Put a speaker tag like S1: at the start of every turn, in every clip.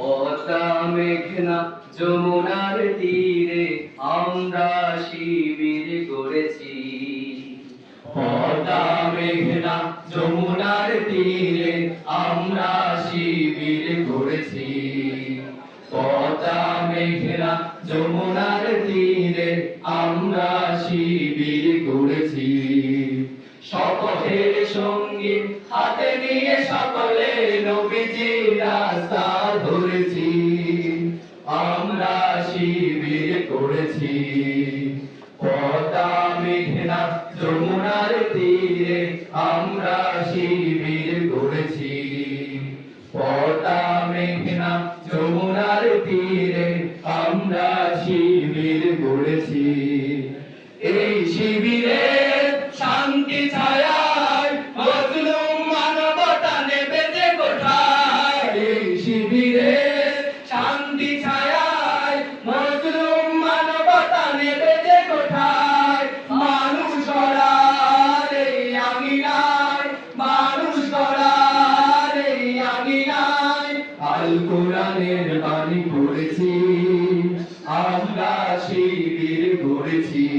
S1: পদ্মা মেঘনা যমুনার তীরে, আমরা শিবির করেছি। পদ্মা মেঘনা যমুনার তীরে, আমরা শিবির করেছি। মেঘনা যমুনার তীরে, আমরা শিবির করেছি। শপথের সঙ্গী হাতে নিয়ে সকলে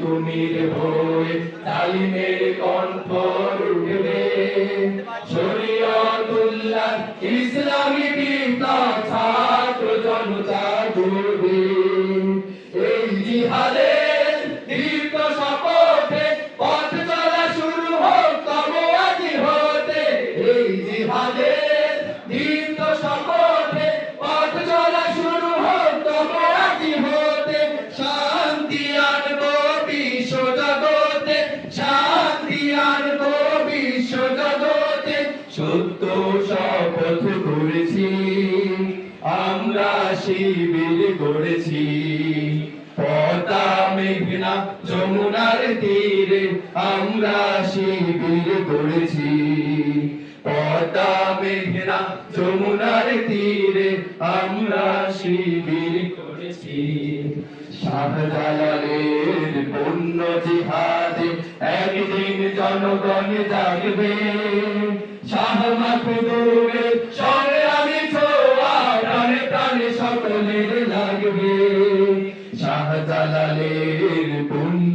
S1: তুমির হয়ে জালিমের কণ্ঠ রুখবে। শরীয়তুল্লাহ ইসলামী বিপ্লব ছাত্র জনতা করবে এই চলা শুরু শিবির গড়েছি মেঘনা যমুনার তীরে আমরা শিবির গড়েছি পদ্মা মেঘনা যমুনার তীরে আমরা শিবির করেছি। শাহজালালের পুণ্য জিহাদে একদিন জনগণ জাগবে। শাহ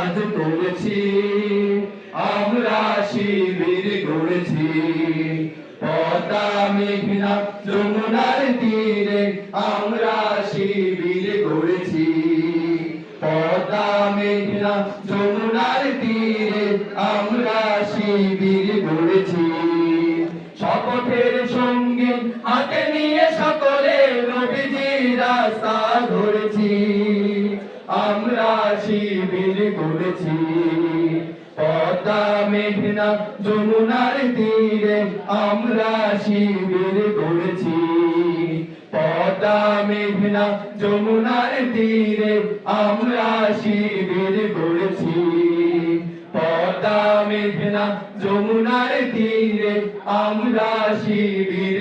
S1: আজ করেছি, আমরা শিবির গড়েছি যমুনার তীরে আমরা শিবির গড়েছি মেঘনা যমুনার তীরে আমরা শিবির গড়েছি শপথের সঙ্গে হাতে নিয়ে সকলে নবীজি রাস্তা ধরেছি। শিবির পদ্মা মেঘনা যমুনার তীরে আমরা শিবির গড়েছি পদ্মা মেঘনা যমুনার তীরে আমরা শিবির গড়েছি পদ্মা মেঘনা যমুনার তীরে আমরা শিবির